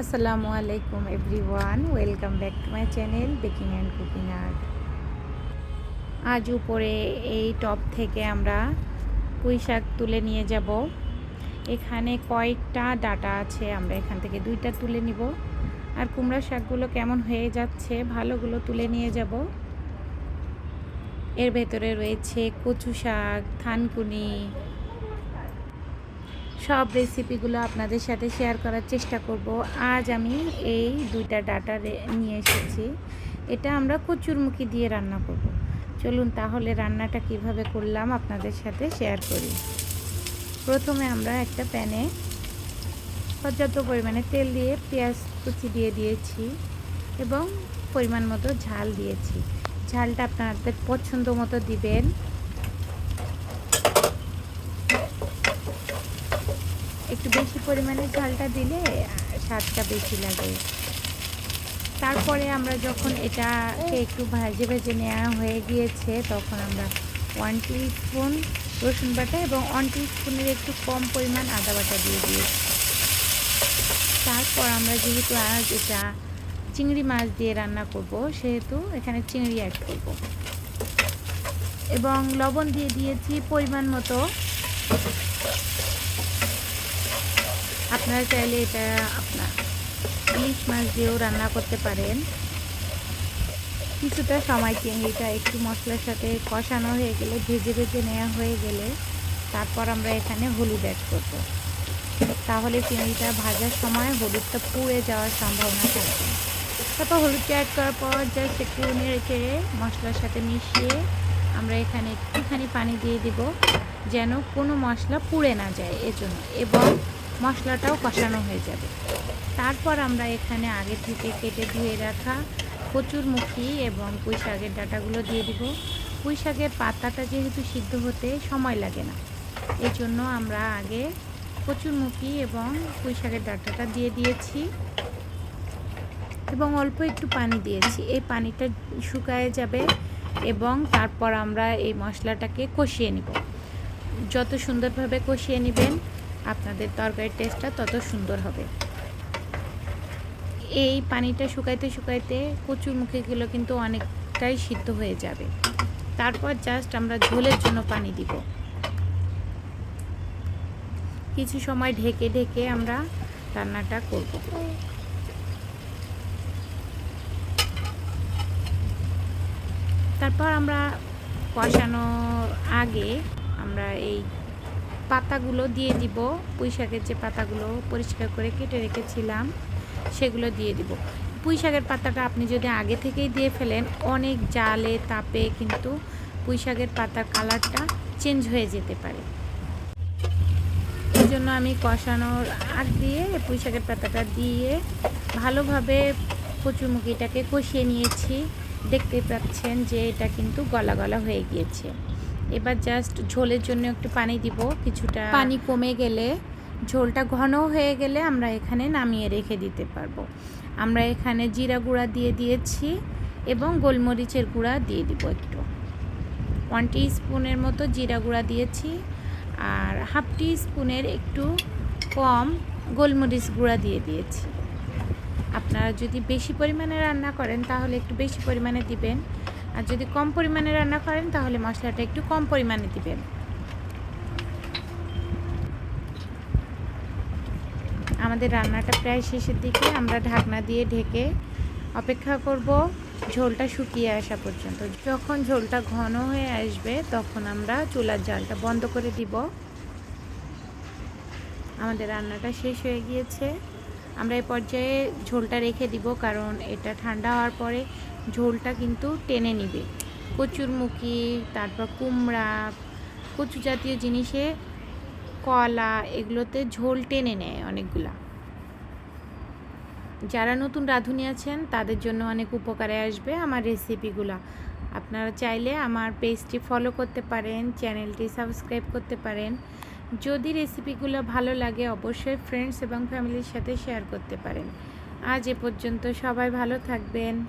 আসসালামু আলাইকুম everyone, welcome back to my channel baking and cooking art. আজ উপরে এই টপ থেকে আমরা পুঁই শাক তুলে নিয়ে যাব। এখানে কয়েকটা ডাটা আছে, আমরা এখান থেকে দুইটা তুলে নিব। আর কুমড়া শাকগুলো কেমন হয়ে যাচ্ছে ভালোগুলো তুলে নিয়ে যাব। এর ভেতরে রয়েছে কচু শাক, থানকুনি সব রেসিপিগুলো আপনাদের সাথে শেয়ার করার চেষ্টা করব। আজ আমি এই দুইটা ডাটা নিয়ে এসেছি। এটা আমরা কচুরমুখী দিয়ে রান্না করব। চলুন তাহলে রান্নাটা কীভাবে করলাম আপনাদের সাথে শেয়ার করি। প্রথমে আমরা একটা প্যানে পর্যাপ্ত পরিমাণে তেল দিয়ে পেঁয়াজ কুচি দিয়ে দিয়েছি এবং পরিমাণ মতো ঝাল দিয়েছি। ঝালটা আপনাদের পছন্দ মতো দিবেন। একটু বেশি পরিমাণে ঝালটা দিলে স্বাদটা বেশি লাগে। তারপরে আমরা যখন এটাকে একটু ভাজে ভেজে নেওয়া হয়ে গিয়েছে, তখন আমরা ওয়ান স্পুন রসুন বাটা এবং ওয়ান স্পুনের একটু কম পরিমাণ আদা বাটা দিয়ে দিয়েছি। তারপর আমরা যেহেতু আজ এটা চিংড়ি মাছ দিয়ে রান্না করব, সেহেতু এখানে চিংড়ি অ্যাড করব। এবং লবণ দিয়ে দিয়েছি পরিমাণ মতো। আপনারা চাইলে এটা আপনার ইলিশ মাছ দিয়েও রান্না করতে পারেন। কিছুটা সময় চিংড়িটা একটু মশলার সাথে কষানো হয়ে গেলে, ভেজে ভেজে নেওয়া হয়ে গেলে তারপর আমরা এখানে হলুদ অ্যাড করব। তাহলে চিংড়িটা ভাজার সময় হলুদটা পুড়ে যাওয়ার সম্ভাবনা থাকবে। তারপর হলুদটা অ্যাড করার পর জাস্ট একটু চেড়ে মশলার সাথে মিশিয়ে আমরা এখানে একটুখানি পানি দিয়ে দিব, যেন কোনো মশলা পুড়ে না যায় এজন্য। এবং মশলাটাও কষানো হয়ে যাবে। তারপর আমরা এখানে আগে থেকে কেটে ধুয়ে রাখা কচুর মুখি এবং পুঁই শাকের ডাটাগুলো দিয়ে দিব। পুঁই শাকের পাতাটা যেহেতু সিদ্ধ হতে সময় লাগে না এই জন্য আমরা আগে কচুর মুখি এবং পুঁই শাকের ডাটাটা দিয়ে দিয়েছি এবং অল্প একটু পানি দিয়েছি। এই পানিটা শুকায় যাবে এবং তারপর আমরা এই মশলাটাকে কষিয়ে নিব। যত সুন্দরভাবে কষিয়ে নেবেন আপনাদের তরকারির টেস্টটা তত সুন্দর হবে। এই পানিটা শুকাইতে শুকাইতে কচুর মুখেগুলো কিন্তু অনেকটাই সিদ্ধ হয়ে যাবে। তারপর জাস্ট আমরা ঝোলের জন্য পানি দিব। কিছু সময় ঢেকে ঢেকে আমরা রান্নাটা করব। তারপর আমরা কষানোর আগে আমরা এই পাতাগুলো দিয়ে দিব। পুঁই শাকের যে পাতাগুলো পরিষ্কার করে কেটে রেখেছিলাম, সেগুলো দিয়ে দিব। পুঁই শাকের পাতাটা আপনি যদি আগে থেকেই দিয়ে ফেলেন, অনেক জালে, তাপে কিন্তু পুঁই শাকের পাতার কালারটা চেঞ্জ হয়ে যেতে পারে। এই জন্য আমি কষানোর আগ দিয়ে পুঁই শাকের পাতাটা দিয়ে ভালোভাবে কচুমুখিটাকে কষিয়ে নিয়েছি। দেখতে পাচ্ছেন যে এটা কিন্তু গলা গলা হয়ে গিয়েছে। এবার জাস্ট ঝোলের জন্য একটু পানি দিব, কিছুটা পানি কমে গেলে, ঝোলটা ঘন হয়ে গেলে আমরা এখানে নামিয়ে রেখে দিতে পারব। আমরা এখানে জিরা গুঁড়া দিয়ে দিয়েছি এবং গোলমরিচের গুঁড়া দিয়ে দিব একটু। ওয়ান স্পুনের মতো জিরা গুঁড়া দিয়েছি আর হাফ টি স্পুনের একটু কম গোলমরিচ গুঁড়া দিয়ে দিয়েছি। আপনারা যদি বেশি পরিমাণে রান্না করেন তাহলে একটু বেশি পরিমাণে দিবেন। আর যদি কম পরিমাণে রান্না করেন, তাহলে মশলাটা একটু কম পরিমাণে দিবেন। আমাদের রান্নাটা প্রায় শেষের দিকে। আমরা ঢাকনা দিয়ে ঢেকে অপেক্ষা করব ঝোলটা শুকিয়ে আসা পর্যন্ত। যখন ঝোলটা ঘন হয়ে আসবে, তখন আমরা চুলার জালটা বন্ধ করে দিব। আমাদের রান্নাটা শেষ হয়ে গিয়েছে। আমরা এই পর্যায়ে ঝোলটা রেখে দিব, কারণ এটা ঠান্ডা হওয়ার পরে ঝোলটা কিন্তু টেনে নিবে। কচুরমুখী, তারপর কুমড়া, কচু জাতীয় জিনিসে কলা, এগুলোতে ঝোল টেনে নেয় অনেকগুলা। যারা নতুন রাঁধুনি আছেন, তাদের জন্য অনেক উপকারে আসবে আমার রেসিপিগুলো। আপনারা চাইলে আমার পেজটি ফলো করতে পারেন, চ্যানেলটি সাবস্ক্রাইব করতে পারেন। যদি রেসিপিগুলো ভালো লাগে, অবশ্যই ফ্রেন্ডস এবং ফ্যামিলির সাথে শেয়ার করতে পারেন। আজ এ পর্যন্ত সবাই ভালো থাকবেন।